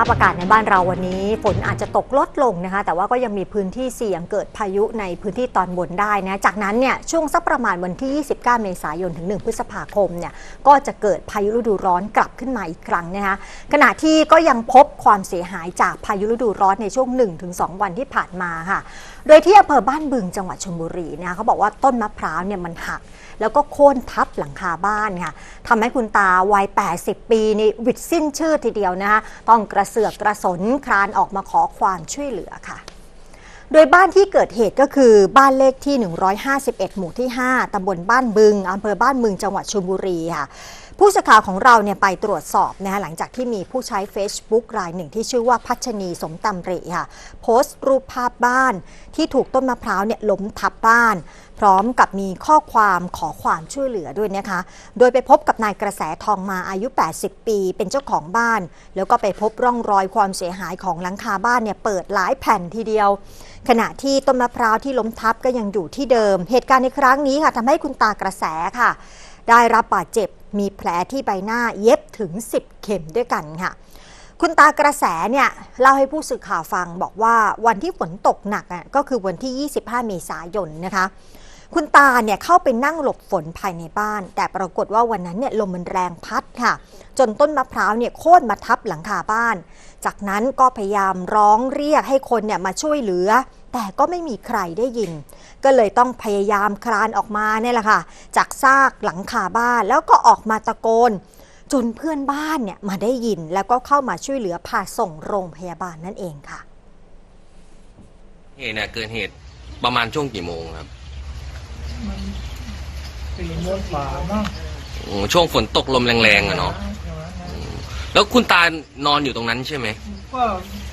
าพอากาศในบ้านเราวันนี้ ฝนอาจจะตกลดลงนะคะ แต่ว่าก็ยังมีพื้นที่เสี่ยงเกิดพายุในพื้นที่ตอนบนได้นะ จากนั้นเนี่ยช่วงสักประมาณวันที่ 29 เมษายนถึง 1 พฤษภาคมเนี่ยก็จะเกิดพายุฤดูร้อนกลับขึ้นมาอีกครั้งนะคะขณะที่ก็ยังพบความเสียหายจากพายุฤดูร้อนในช่วง 1-2 วันที่ผ่านมาค่ะ โดยที่อำเภอบ้านบึงจังหวัดชลบุรีนะคะเขาบอกว่าต้นมะพร้าวเนี่ยมันหักแล้วก็โค่นทับหลังคาบ้านค่ะทำให้คุณตาวัย 80 ปีนี่วิดสิ้นชื่อทีเดียวนะคะต้องกระเสือกกระสนคลานออกมาขอความช่วยเหลือค่ะ โดยบ้านที่เกิดเหตุก็คือบ้านเลขที่ 151 หมู่ที่ 5 ตำบลบ้านบึง อำเภอบ้านบึง จังหวัดชลบุรีค่ะ ผู้สื่อข่าวของเราเนี่ยไปตรวจสอบนะคะหลังจากที่มีผู้ใช้ Facebook รายหนึ่งที่ชื่อว่าพัชนีสมตำริค่ะ โพสต์รูปภาพบ้าน ที่ถูกต้นมะพร้าวเนี่ยล้มทับบ้าน พร้อมกับมีข้อความขอความช่วยเหลือด้วยนะคะ โดยไปพบกับนายกระแสทองมาอายุ 80 ปี เป็นเจ้าของบ้าน แล้วก็ไปพบร่องรอยความเสียหายของหลังคาบ้านเนี่ยเปิดหลายแผ่นทีเดียว ขณะที่ต้นมะพร้าวที่ล้มทับก็ยังอยู่ที่เดิม เหตุการณ์ในครั้งนี้ค่ะทำให้คุณตากระแสค่ะ ได้รับบาดเจ็บ มีแผลที่ใบหน้าเย็บถึง 10 เข็มด้วยกันค่ะ คุณตากระแสเนี่ยเล่าให้ผู้สื่อข่าวฟังบอกว่าวันที่ฝนตกหนักอะก็คือวันที่ 25 เมษายนนะคะคุณตาเนี่ยเข้าไปนั่งหลบฝนภายในบ้าน แต่ปรากฏว่าวันนั้นเนี่ยลมมันแรงพัดค่ะ จนต้นมะพร้าวเนี่ยโค่นมาทับหลังคาบ้าน จากนั้นก็พยายามร้องเรียกให้คนเนี่ยมาช่วยเหลือ แต่ก็ไม่มีใครได้ยิน ก็เลยต้องพยายามคลานออกมาเนี่ยแหละค่ะ จากซากหลังคาบ้านแล้วก็ออกมาตะโกน จนเพื่อนบ้านเนี่ยมาได้ยินแล้วก็เข้ามาช่วยเหลือพาส่งโรงพยาบาลนั่นเองค่ะเหตุเนี่ยเกิดเหตุประมาณช่วงกี่โมงครับมันสี่โมงกว่ามั้งอืมช่วงฝนตกลมแรงๆอะเนาะ แล้วคุณตานอนอยู่ตรงนั้นใช่ไหมก็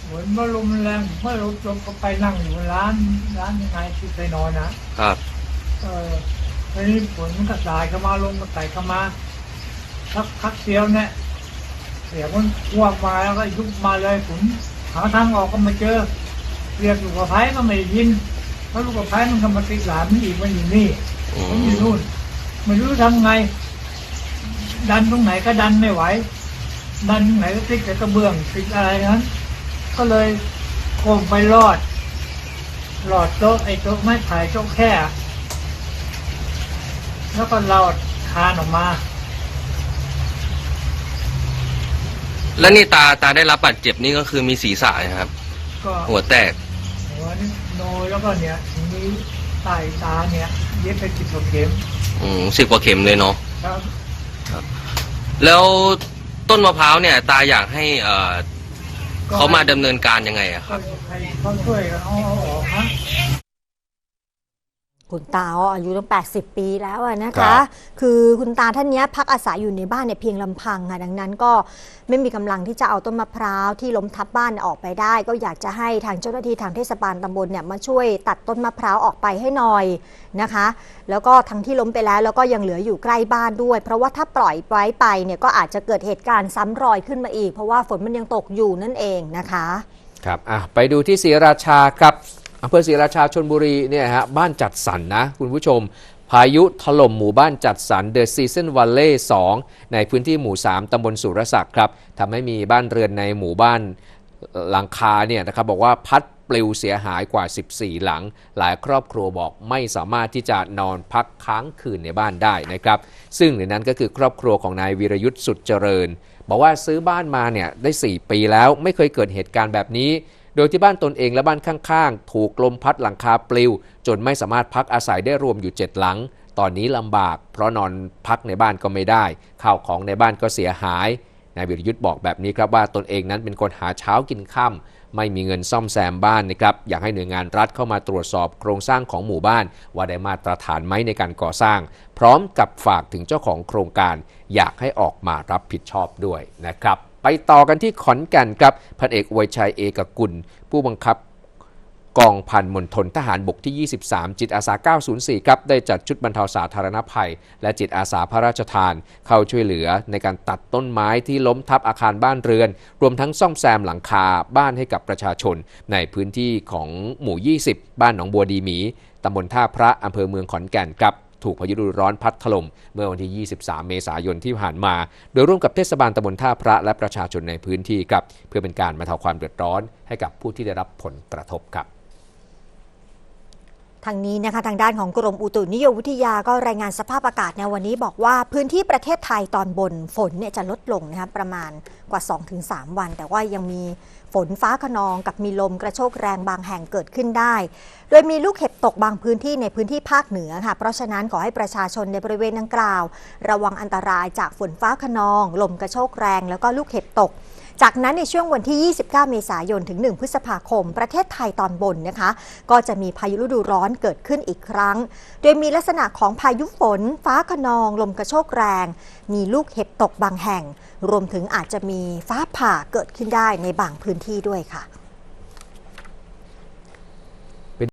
เหมือนว่าลมแรงเมื่อลมลมก็ไปนั่งอยู่ร้านร้านยังไงที่ไปนอนนะครับ เออทีนี้ฝนมันก็สายเข้ามาลมก็ใส่เข้ามาพักพักเดียวเนี่ยเสียงมันท่วมมาแล้วก็ยุบมาเลยผมหาทางออกก็ไม่เจอเรียกลูกกระไพก็ไม่ได้ยินเพราะลูกกระไพมันก็มาติดหลานมันอีกมันอยู่นี่อืผมมอยู่นู่นไม่รู้ทำไง ดันตรงไหนก็ดันไม่ไหว ดันตรงไหนก็ติดกับกระเบื้องติดอะไรนั้น ก็เลยโค้งไปรอดรอดโต๊ะไอ้โต๊ะไม้ไผ่โต๊ะแค่ แล้วก็รอดคานออกมา แล้วนี่ตาตาได้รับบาดเจ็บนี่ก็คือมีศีรษะนะครับ ก็หัวแตกหัวนี่โนยแล้วก็เนี่ยทีนี้ใต้ตาเนี่ย เย็บไปสิบกว่าเข็มอืมสิบกว่าเข็มเลยเนาะครับ แล้ว ต้นมะพร้าวเนี่ย ตาอยากให้เอ่อก็เขามาดำเนินการยังไงอะคก็รับ ให้เขาช่วยกันเอาเอาออกฮะ คุณตาก็อายุตั้ง 80 ปีแล้วอะนะครัคะบคือคุณตาท่านเนี้ยพักอาศัยอยู่ในบ้านเนี่ยเพียงลำพังค่ะดังนั้นก็ไม่มีกำลังที่จะเอาต้นมะพร้าวที่ล้มทับบ้านเนี่ยออกไปได้ ก็อยากจะให้ทางเจ้าหน้าที่ทางเทศบาลตำบลเนี่ยมาช่วยตัดต้นมะพร้าวออกไปให้หน่อยนะคะ แล้วก็ทั้งที่ล้มไปแล้วแล้วก็ยังเหลืออยู่ใกล้บ้านด้วย เพราะว่าถ้าปล่อยไว้ไปเนี่ยก็อาจจะเกิดเหตุการณ์ซ้ำรอยขึ้นมาอีก เพราะว่าฝนมันยังตกอยู่นั่นเองนะคะ ครับอะไปดูที่ศรีราชาครับ อำเภอศรีราชาชนบุรีเนี่ยฮะบ้านจัดสรรนะคุณผู้ชม พายุถล่มหมู่บ้านจัดสรรเดอะซีซันวัลเล่2ในพื้นที่หมู่ 3 ตำบลสุรศักดิ์ครับทำให้มีบ้านเรือนในหมู่บ้านหลังคาเนี่ยนะครับบอกว่าพัดปลิวเสียหายกว่า 14 หลัง หลายครอบครัวบอกไม่สามารถที่จะนอนพักค้างคืนในบ้านได้นะครับ ซึ่งในนั้นก็คือครอบครัวของนายวีรยุทธ์สุดเจริญ บอกว่าซื้อบ้านมาเนี่ยได้ 4 ปีแล้วไม่เคยเกิดเหตุการณ์แบบนี้ โดยที่บ้านตนเองและบ้านข้างๆ ถูกลมพัดหลังคาปลิว จนไม่สามารถพักอาศัยได้รวมอยู่ 7 หลัง ตอนนี้ลำบาก เพราะนอนพักในบ้านก็ไม่ได้ ข้าวของในบ้านก็เสียหาย นายวิรยุทธ์บอกแบบนี้ครับว่าตนเองนั้นเป็นคนหาเช้ากินค่ำไม่มีเงินซ่อมแซมบ้านนะครับ อยากให้หน่วยงานรัฐเข้ามาตรวจสอบโครงสร้างของหมู่บ้าน ว่าได้มาตรฐานไหมในการก่อสร้าง พร้อมกับฝากถึงเจ้าของโครงการ อยากให้ออกมารับผิดชอบด้วยนะครับไปต่อกันที่ขอนแก่นครับพันเอกอวยชัยเอกกุล ผู้บังคับกองพันมณฑลทหารบกที่ 23 จิตอาสา 904 ครับ ได้จัดชุดบรรเทาสาธารณภัย และจิตอาสาพระราชทาน เข้าช่วยเหลือในการตัดต้นไม้ที่ล้มทับอาคารบ้านเรือน รวมทั้งซ่อมแซมหลังคาบ้านให้กับประชาชน ในพื้นที่ของหมู่ 20 บ้านหนองบัวดีหมีตำบลท่าพระอำเภอเมืองขอนแก่นครับ ถูกพายุฤดูร้อนพัดถล่มเมื่อวันที่ 23 เมษายนที่ผ่านมา โดยร่วมกับเทศบาลตำบลท่าพระและประชาชนในพื้นที่ครับเพื่อเป็นการบรรเทาความเดือดร้อนให้กับผู้ที่ได้รับผลกระทบครับ ทางนี้นะคะทางด้านของกรมอุตุนิยมวิทยาก็รายงานสภาพอากาศในวันนี้บอกว่าพื้นที่ประเทศไทยตอนบนฝนเนี่ยจะลดลงนะคะประมาณกว่า 2-3 วัน แต่ว่ายังมีฝนฟ้าขนองกับมีลมกระโชกแรงบางแห่งเกิดขึ้นได้ โดยมีลูกเห็บตกบางพื้นที่ในพื้นที่ภาคเหนือค่ะ เพราะฉะนั้นขอให้ประชาชนในบริเวณดังกล่าว ระวังอันตรายจากฝนฟ้าขนอง ลมกระโชกแรง แล้วก็ลูกเห็บตก จากนั้นในช่วงวันที่ 29 เมษายนถึง 1 พฤษภาคม ประเทศไทยตอนบนนะคะ ก็จะมีพายุฤดูร้อนเกิดขึ้นอีกครั้ง โดยมีลักษณะของพายุฝน ฟ้าขนอง ลมกระโชกแรง มีลูกเห็บตกบางแห่ง รวมถึงอาจจะมีฟ้าผ่าเกิดขึ้นได้ในบางพื้นที่ด้วยค่ะ